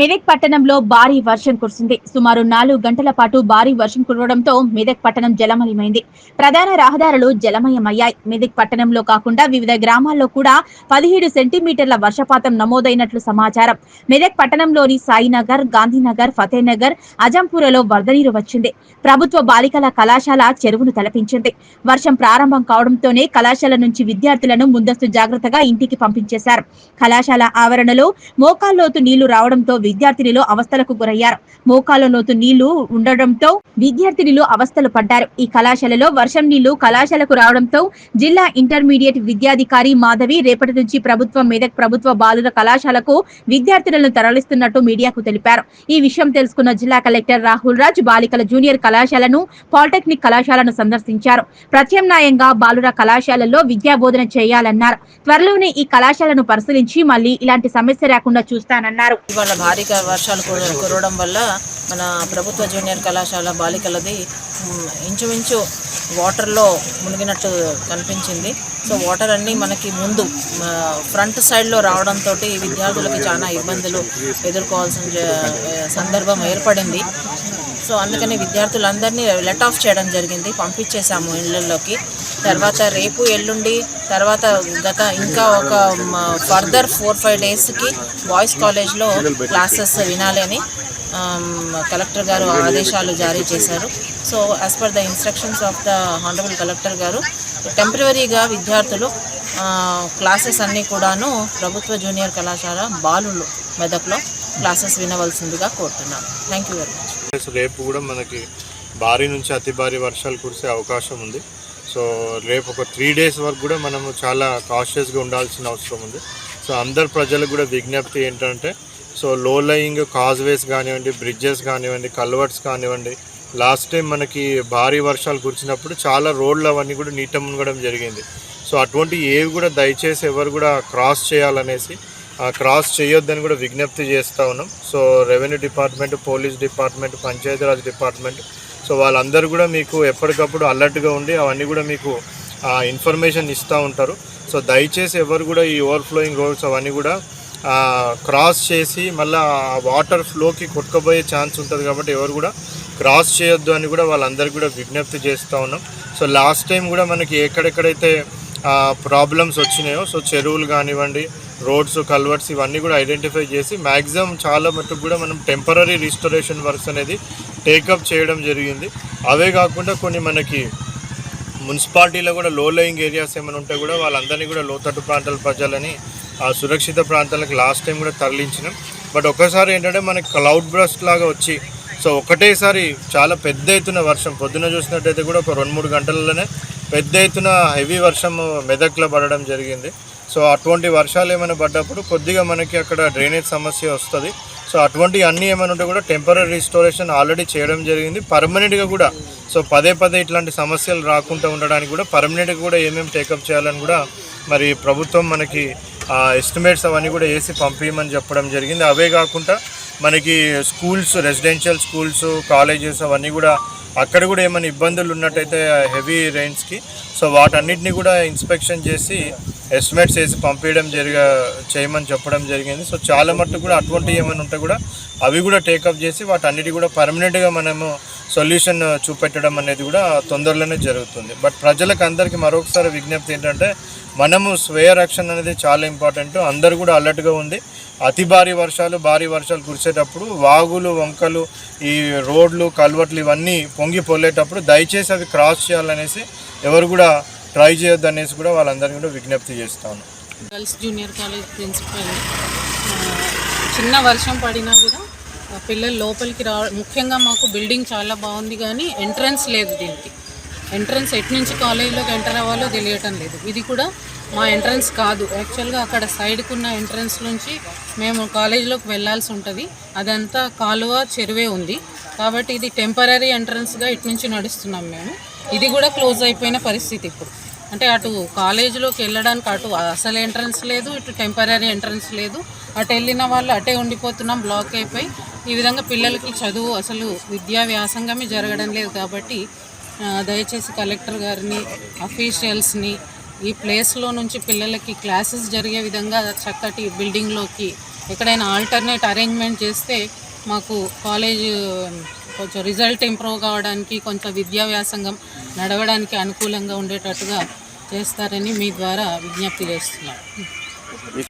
మెదక్ పట్టణంలో భారీ వర్షం కురిసింది. సుమారు నాలుగు గంటల పాటు భారీ వర్షం కురవడంతో మెదక్ పట్టణం జలమయమైంది. ప్రధాన రహదారులు జలమయమయ్యాయి. మెదక్ పట్టణంలో కాకుండా వివిధ గ్రామాల్లో కూడా పదిహేడు సెంటీమీటర్ల వర్షపాతం నమోదైనట్లు సమాచారం. మెదక్ పట్టణంలోని సాయినగర్ గాంధీనగర్ ఫతేనగర్ అజంపురలో వరద నీరు వచ్చింది. ప్రభుత్వ బాలికల కళాశాల చెరువును తలపించింది. వర్షం ప్రారంభం కావడంతోనే కళాశాల నుంచి విద్యార్థులను ముందస్తు జాగ్రత్తగా ఇంటికి పంపించేశారు. కళాశాల ఆవరణలో మోకాల్లోతు నీళ్ళు రావడంతో విద్యార్థినిలు అవస్థలకు గురయ్యారు. మోకాల నోతు నీళ్ళు ఉండడంతో విద్యార్థినిలు అవస్థలు పడ్డారు. ఈ కళాశాలలో వర్షం నీళ్ళు కళాశాలకు రావడంతో జిల్లా ఇంటర్మీడియట్ విద్యాధికారి మాధవి రేపటి నుంచి ప్రభుత్వ మెదక్ ప్రభుత్వ బాలుర కళాశాలకు విద్యార్థులను తరలిస్తున్నట్టు మీడియాకు తెలిపారు. ఈ విషయం తెలుసుకున్న జిల్లా కలెక్టర్ రాహుల్ రాజ్ బాలికల జూనియర్ కళాశాలను పాలిటెక్నిక్ కళాశాలను సందర్శించారు. ప్రత్యామ్నాయంగా బాలుర కళాశాలల్లో విద్యాబోధన చేయాలన్నారు. త్వరలోనే ఈ కళాశాలను పరిశీలించి మళ్ళీ ఇలాంటి సమస్య రాకుండా చూస్తానన్నారు. భారీగా వర్షాలు కురవడం వల్ల మన ప్రభుత్వ జూనియర్ కళాశాల బాలికలది ఇంచుమించు వాటర్లో మునిగినట్టు కనిపించింది. సో వాటర్ అన్నీ మనకి ముందు ఫ్రంట్ సైడ్లో రావడంతో విద్యార్థులకి చాలా ఇబ్బందులు ఎదుర్కోవాల్సిన జ- సందర్భం ఏర్పడింది. సో అందుకని విద్యార్థులందరినీ లెట్ ఆఫ్ చేయడం జరిగింది పంపించేశాము ఇళ్ళల్లోకి తర్వాత రేపు ఎల్లుండి తర్వాత గత ఇంకా ఒక ఫర్దర్ ఫోర్ ఫైవ్ డేస్కి బాయ్స్ కాలేజ్లో క్లాసెస్ వినాలి అని కలెక్టర్ గారు ఆదేశాలు జారీ చేశారు. So as per the instructions of the honourable collector గారు టెంపరీగా విద్యార్థులు క్లాసెస్ అన్నీ కూడాను ప్రభుత్వ జూనియర్ కళాశాల బాలులు మెదక్లో క్లాసెస్ వినవలసిందిగా కోరుతున్నాను థ్యాంక్ యూ వెరీ మచ్ రేపు కూడా మనకి భారీ నుంచి అతి భారీ వర్షాలు కురిసే అవకాశం ఉంది. సో రేపు ఒక త్రీ డేస్ వరకు కూడా మనము చాలా కాషియస్గా ఉండాల్సిన అవసరం ఉంది. సో అందరు ప్రజలకు కూడా విజ్ఞప్తి ఏంటంటే సో లో లయింగ్ కాజ్వేస్ కానివ్వండి బ్రిడ్జెస్ కానివ్వండి కల్వర్ట్స్ కానివ్వండి లాస్ట్ టైం మనకి భారీ వర్షాలు కురిచినప్పుడు చాలా రోడ్లు అవన్నీ కూడా నీట మునగడం జరిగింది. సో అటువంటి ఏవి కూడా దయచేసి ఎవరు కూడా క్రాస్ చేయాలనేసి ఆ, క్రాస్ చేయొద్దని కూడా విజ్ఞప్తి చేస్తూ ఉన్నాం. So revenue department police department Panchayati Raj department so వాళ్ళందరూ కూడా మీకు ఎప్పటికప్పుడు అలర్ట్గా ఉండి అవన్నీ కూడా మీకు ఇన్ఫర్మేషన్ ఇస్తూ ఉంటారు. సో దయచేసి ఎవరు కూడా ఈ ఓవర్ఫ్లోయింగ్ రోడ్స్ అవన్నీ కూడా క్రాస్ చేసి మళ్ళీ వాటర్ ఫ్లోకి కొట్టుకుపోయే ఛాన్స్ ఉంటుంది కాబట్టి ఎవరు కూడా క్రాస్ చేయొద్దు అని కూడా వాళ్ళందరికీ కూడా విజ్ఞప్తి చేస్తూ ఉన్నాం. సో లాస్ట్ టైం కూడా మనకి ఎక్కడెక్కడైతే ప్రాబ్లమ్స్ వచ్చినాయో సో చెరువులు కానివ్వండి రోడ్స్ కల్వర్ట్స్ ఇవన్నీ కూడా ఐడెంటిఫై చేసి మ్యాక్సిమం చాలా మటుకు కూడా మనం టెంపరీ రిస్టోరేషన్ వర్క్స్ అనేది టేకప్ చేయడం జరిగింది. అవే కాకుండా కొన్ని మనకి మున్సిపాలిటీలో కూడా లో లయింగ్ ఏరియాస్ ఏమైనా ఉంటే కూడా వాళ్ళందరినీ కూడా లోతట్టు ప్రాంతాల ప్రజలని ఆ సురక్షిత ప్రాంతాలకు లాస్ట్ టైం కూడా తరలించినాం. బట్ ఒకసారి ఏంటంటే మనకి క్లౌడ్ బ్రస్ట్ లాగా వచ్చి సో ఒకటేసారి చాలా పెద్ద ఎత్తున వర్షం పొద్దున చూసినట్టయితే కూడా ఒక రెండు మూడు గంటలలోనే పెద్ద ఎత్తున హెవీ వర్షం మెదక్లో పడడం జరిగింది. సో అటువంటి వర్షాలు ఏమైనా పడ్డప్పుడు కొద్దిగా మనకి అక్కడ డ్రైనేజ్ సమస్య వస్తుంది. సో అటువంటి అన్నీ ఏమైనా ఉంటే కూడా టెంపరీ రిస్టోరేషన్ ఆల్రెడీ చేయడం జరిగింది. పర్మనెంట్గా కూడా సో పదే పదే ఇట్లాంటి సమస్యలు రాకుండా ఉండడానికి కూడా పర్మనెంట్గా కూడా ఏమేమి టేకప్ చేయాలని కూడా మరి ప్రభుత్వం మనకి ఎస్టిమేట్స్ అవన్నీ కూడా వేసి పంపించమని చెప్పడం జరిగింది. అవే కాకుండా మనకి స్కూల్స్ రెసిడెన్షియల్ స్కూల్స్ కాలేజెస్ అవన్నీ కూడా అక్కడ కూడా ఏమైనా ఇబ్బందులు ఉన్నట్టయితే హెవీ రైన్స్కి సో వాటన్నిటిని కూడా ఇన్స్పెక్షన్ చేసి ఎస్టిమేట్స్ వేసి పంపించడం జరిగ చేయమని చెప్పడం జరిగింది. సో చాలా మట్టుకు కూడా అటువంటి ఏమైనా ఉంటే కూడా అవి కూడా టేకప్ చేసి వాటన్నిటి కూడా పర్మనెంట్గా మనము సొల్యూషన్ చూపెట్టడం అనేది కూడా తొందరలోనే జరుగుతుంది. బట్ ప్రజలకు అందరికీ మరొకసారి విజ్ఞప్తి ఏంటంటే మనము స్వయ రక్షణ అనేది చాలా ఇంపార్టెంట్ అందరూ కూడా అలర్ట్గా ఉంది అతి భారీ వర్షాలు భారీ వర్షాలు కురిసేటప్పుడు వాగులు వంకలు ఈ రోడ్లు కల్వర్ట్లు ఇవన్నీ పొంగి పొల్లేటప్పుడు దయచేసి అవి క్రాస్ చేయాలనేసి ఎవరు కూడా ట్రై చేయొద్దు అనేసి కూడా వాళ్ళందరినీ కూడా విజ్ఞప్తి చేస్తాను. గర్ల్స్ జూనియర్ కాలేజ్ ప్రిన్సిపల్ చిన్న వర్షం పడినా కూడా పిల్లలు లోపలికి రా ముఖ్యంగా మాకు బిల్డింగ్ చాలా బాగుంది కానీ ఎంట్రన్స్ లేదు దీనికి. ఎంట్రన్స్ ఎటు నుంచి కాలేజీలోకి ఎంటర్ అవ్వాలో తెలియటం లేదు. ఇది కూడా మా ఎంట్రన్స్ కాదు. యాక్చువల్గా అక్కడ సైడ్కు ఉన్న ఎంట్రన్స్ నుంచి మేము కాలేజీలోకి వెళ్ళాల్సి ఉంటుంది. అదంతా కాలువ చెరువే ఉంది. కాబట్టి ఇది టెంపరీ ఎంట్రన్స్గా ఇటు నుంచి నడుస్తున్నాం మేము. ఇది కూడా క్లోజ్ అయిపోయిన పరిస్థితి ఇప్పుడు. అంటే అటు కాలేజీలోకి వెళ్ళడానికి అటు అసలు ఎంట్రన్స్ లేదు ఇటు టెంపరీ ఎంట్రన్స్ లేదు. అటు వెళ్ళిన వాళ్ళు అటే ఉండిపోతున్నాం బ్లాక్ అయిపోయి. ఈ విధంగా పిల్లలకి చదువు అసలు విద్యా వ్యాసంగమే జరగడం లేదు కాబట్టి దయచేసి కలెక్టర్ గారిని అఫీషియల్స్ని ఈ ప్లేస్లో నుంచి పిల్లలకి క్లాసెస్ జరిగే విధంగా చక్కటి బిల్డింగ్లోకి ఎక్కడైనా ఆల్టర్నేట్ అరేంజ్మెంట్ చేస్తే మాకు కాలేజ్ కొంచెం రిజల్ట్ ఇంప్రూవ్ కావడానికి కొంచెం విద్యా వ్యాసంగం నడవడానికి అనుకూలంగా ఉండేటట్టుగా చేస్తారని మీ ద్వారా విజ్ఞప్తి చేస్తున్నాను